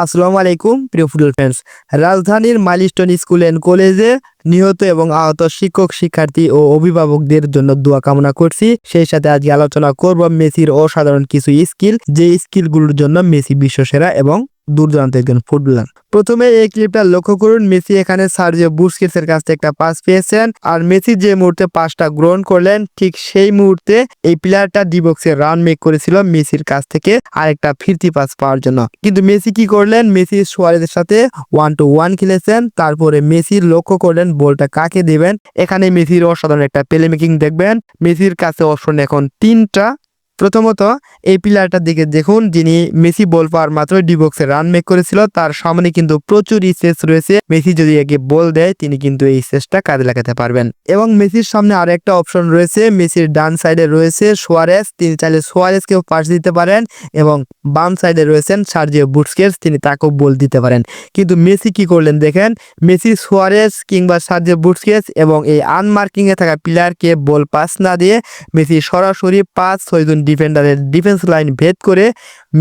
আসসালামু আলাইকুম, প্রিয় ফুটবল ফ্রেন্ডস রাজধানীর মাইলস্টোন স্কুল অ্যান্ড কলেজে নিহত এবং আহত শিক্ষক, শিক্ষার্থী ও অভিভাবকদের জন্য দোয়া কামনা করছি। সেই সাথে আজকে আলোচনা করব মেসির অসাধারণ কিছু স্কিল যে স্কিলগুলোর জন্য মেসি বিশ্বসেরা এবং দুর্দান্ত একজন ফুটবলার প্রথমে এই ক্লিপটা লক্ষ্য করুন, মেসি এখানে সার্জিও বুস্কেটসের কাছ থেকে একটা পাস পেয়েছেন আর মেসি যে মুহূর্তে পাসটা গ্রহণ করলেন, ঠিক সেই মুহূর্তে এই প্লেয়ারটা ডিবক্সে রান মেক করেছিল মেসির কাছ থেকে আরেকটা ফিরতি পাস পাওয়ার জন্য। কিন্তু মেসি কি করলেন? মেসি সোয়ারেজের সাথে ওয়ান টু ওয়ান খেলেছেন, তারপরে মেসির লক্ষ্য করলেন বলটা কাকে দিবেন? এখানে মেসির অসাধারণ একটা প্লে মেকিং দেখবেন। মেসির কাছে অপশন এখন তিনটা প্রথমত, এই প্লেয়ারটার দিকে দেখুন, যিনি মেসি বল পাওয়ার মাত্র ডিবক্সে রান মেক করেছিল, তার সামনে কিন্তু প্রচুর স্পেস রয়েছে। মেসি যদি একে বল দেয়, তিনি কিন্তু এই স্পেসটা কাজে লাগাতে পারবেন। এবং মেসির সামনে আরও একটা অপশন রয়েছে, মেসির ডান সাইডে রয়েছে সোয়ারেস তিনি চাইলে সোয়ারেসকেও পাস দিতে পারেন এবং বাম সাইডে রয়েছেন সার্জিও বুটস্কেটস তিনি তাকেও বল দিতে পারেন। কিন্তু মেসি কি করলেন দেখেন, মেসি সোয়ারেস কিংবা সার্জিও বুটস্কেটস এবং এই আনমার্কিংয়ে থাকা প্লেয়ারকে বল পাস না দিয়ে মেসি সরাসরি পাঁচ ছয়জন ডিফেন্ডারের ডিফেন্স লাইন ভেদ করে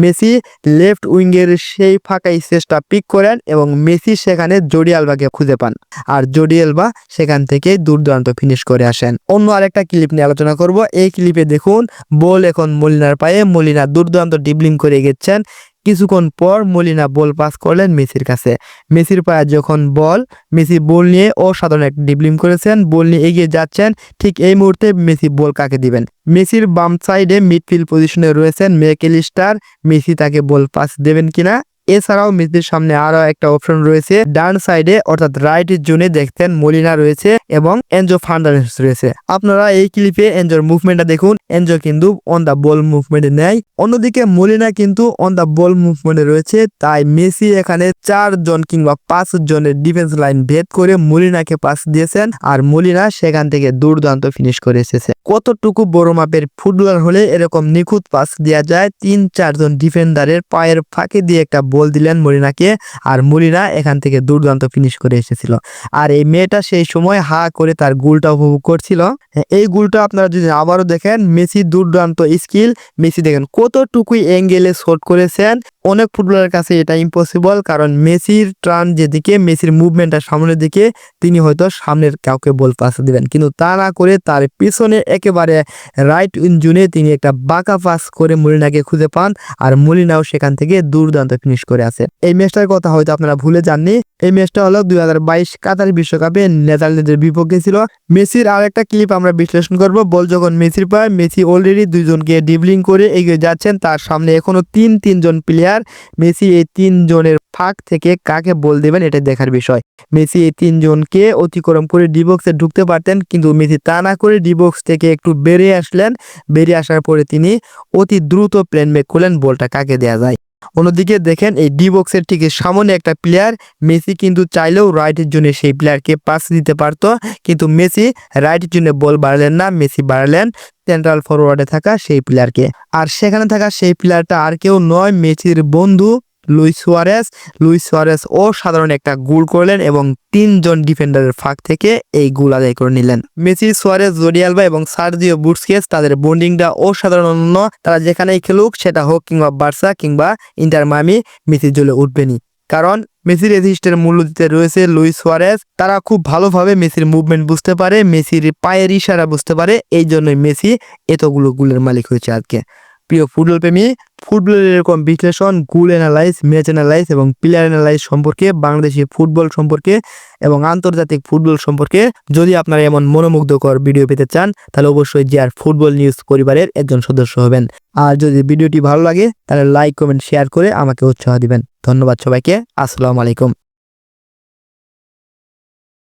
মেসি লেফট উইঙ্গের সেই ফাঁকাই শেষটা পিক করেন এবং মেসি সেখানে জোডি আলবাকে খুঁজে পান। আর জোডি আলবা সেখান থেকে দুর্দান্ত ফিনিশ করে আসেন। অন্য আরেকটা ক্লিপ নিয়ে আলোচনা করব। এই ক্লিপে দেখুন, বল এখন মলিনার পায়ে। মলিনা দুর্দান্ত ডিবলিং করে গেছেন। কিছুক্ষণ পর মলিনা বল পাস করলেন মেসির কাছে। মেসির পায়ে যখন বল, মেসি বল নিয়ে অসাধারণ এক ডিবলিং করেছেন, বল নিয়ে এগিয়ে যাচ্ছেন, ঠিক এই মুহূর্তে মেসি বল কাকে দিবেন? মেসির বাম সাইডে মিডফিল্ড পজিশনে রয়েছেন মেকেলিস্টার, মেসি তাকে বল পাস দেবেন কিনা? এছাড়াও মেসির সামনে আরও একটা অপশন রয়েছে, ডান সাইডে অর্থাৎ রাইট জোনে দেখতেন মলিনা রয়েছে এবং এনজো ফান্ডারেন্স রয়েছে। আপনারা এই ক্লিপে এনজোর মুভমেন্টটা দেখুন। এনজো কিন্তু অন দা বল মুভমেন্টে নেয়। অন্যদিকে মলিনা কিন্তু অন দা বল মুভমেন্টে রয়েছে, তাই মেসি এখানে চারজন কিংবা পাঁচ জনের ডিফেন্স লাইন ভেদ করে মলিনাকে পাস দিয়েছেন আর মলিনা সেখান থেকে দুর্দান্ত ফিনিশ করে এসেছে। কতটুকু বড় মাপের ফুটবলার হলে এরকম নিখুঁত পাস দেওয়া যায়? তিন চারজন ডিফেন্ডারের পায়ের ফাঁকে দিয়ে একটা বল দিলেন মরিনাকে আর মলিনা এখান থেকে দুর্দান্ত ফিনিশ করে এসেছিল। আর এই মেয়েটা সেই সময় হা করে তার গোলটা উপভোগ করছিল। এই গোলটা আপনারা যদি আবারও দেখেন, মেসি দুর্দান্ত স্কিল মেসি দেখেন কতটুকুই অ্যাঙ্গেলে শট করেছেন। অনেক ফুটবলারের কাছে এটা ইম্পসিবল কারণ মেসির ট্রান যেদিকে, মেসির মুভমেন্টটা সামনের দিকে, তিনি হয়তো সামনের কাউকে বল পাস দিবেন। কিন্তু তা না করে তার পিছনে একেবারে রাইট জুনে তিনি একটা বাঁকা পাস করে মলিনাকে খুঁজে পান। আর মলিনাও সেখান থেকে দুর্দান্ত ফিনিশ করে আছে। এই ম্যাচটার কথা হয়তো আপনারা ভুলে যাননি। এই ম্যাচটা হলো দুই হাজার বাইশ কাতার বিশ্বকাপে নেদারল্যান্ডের বিপক্ষে ছিল। মেসির আর একটা ক্লিপ আমরা বিশ্লেষণ করব। বল যখন মেসির পায়, মেসি অলরেডি দুইজনকে ডিবলিং করে এগিয়ে যাচ্ছেন। তার সামনে এখনও তিন তিনজন প্লেয়ার মেসি এই তিনজনের ফাঁক থেকে কাকে বল দেবেন এটা দেখার বিষয়। মেসি এই তিনজনকে অতিক্রম করে ডিবক্সে ঢুকতে পারতেন, কিন্তু মেসি তা না করে ডিবক্স থেকে একটু বেরিয়ে আসলেন। বেরিয়ে আসার পরে তিনি অতি দ্রুত প্লেন মেক করলেন। বলটা কাকে দেয়া যায়? অন্যদিকে দেখেন এই ডি বক্সের ঠিক সামনে একটা প্লেয়ার মেসি কিন্তু চাইলেও রাইটের জন্য সেই প্লেয়ারকে পাস দিতে পারত। কিন্তু মেসি রাইটের জন্য বল বাড়ালেন না, মেসি বাড়ালেন সেন্ট্রাল ফরওয়ার্ডে থাকা সেই প্লেয়ারকে আর সেখানে থাকা সেই প্লেয়ারটা আর কেউ নয়, মেসির বন্ধু লুইস সুয়ারেস লুইস সুয়ারেস ও সাধারণ একটা গোল করলেন এবং তিনজন ডিফেন্ডারের ফাঁক থেকে এই গোল আদায় করে নিলেন। মেসি সুয়ারেস জোডিয়ালবা এবং সার্জিও বুটসকেস তাদের বন্ডিংটা অসাধারণ। তারা যেখানেই খেলুক, সেটা হোক কিংবা বার্সা কিংবা ইন্টার মামি মেসি জ্বলে উঠবেনি কারণ মেসির এসিস্টের মূল্য দিতে রয়েছে লুইস সুয়ারেস তারা খুব ভালোভাবে মেসির মুভমেন্ট বুঝতে পারে, মেসির পায়ের ইশারা বুঝতে পারে। এই জন্যই মেসি এতগুলো গুলের মালিক হয়েছে আজকে। প্রিয় ফুটবল প্রেমী, ফুটবলের এরকম বিশ্লেষণ গুল অ্যানালাইজ ম্যাচ অ্যানালাইজ এবং প্লেয়ার অ্যানালাইজ সম্পর্কে, বাংলাদেশি ফুটবল সম্পর্কে এবং আন্তর্জাতিক ফুটবল সম্পর্কে যদি আপনারা এমন মনোমুগ্ধকর ভিডিও পেতে চান, তাহলে অবশ্যই জিয়ার ফুটবল নিউজ পরিবারের একজন সদস্য হবেন। আর যদি ভিডিওটি ভালো লাগে, তাহলে লাইক কমেন্ট শেয়ার করে আমাকে উৎসাহ দিবেন। ধন্যবাদ সবাইকে, আসসালামু আলাইকুম।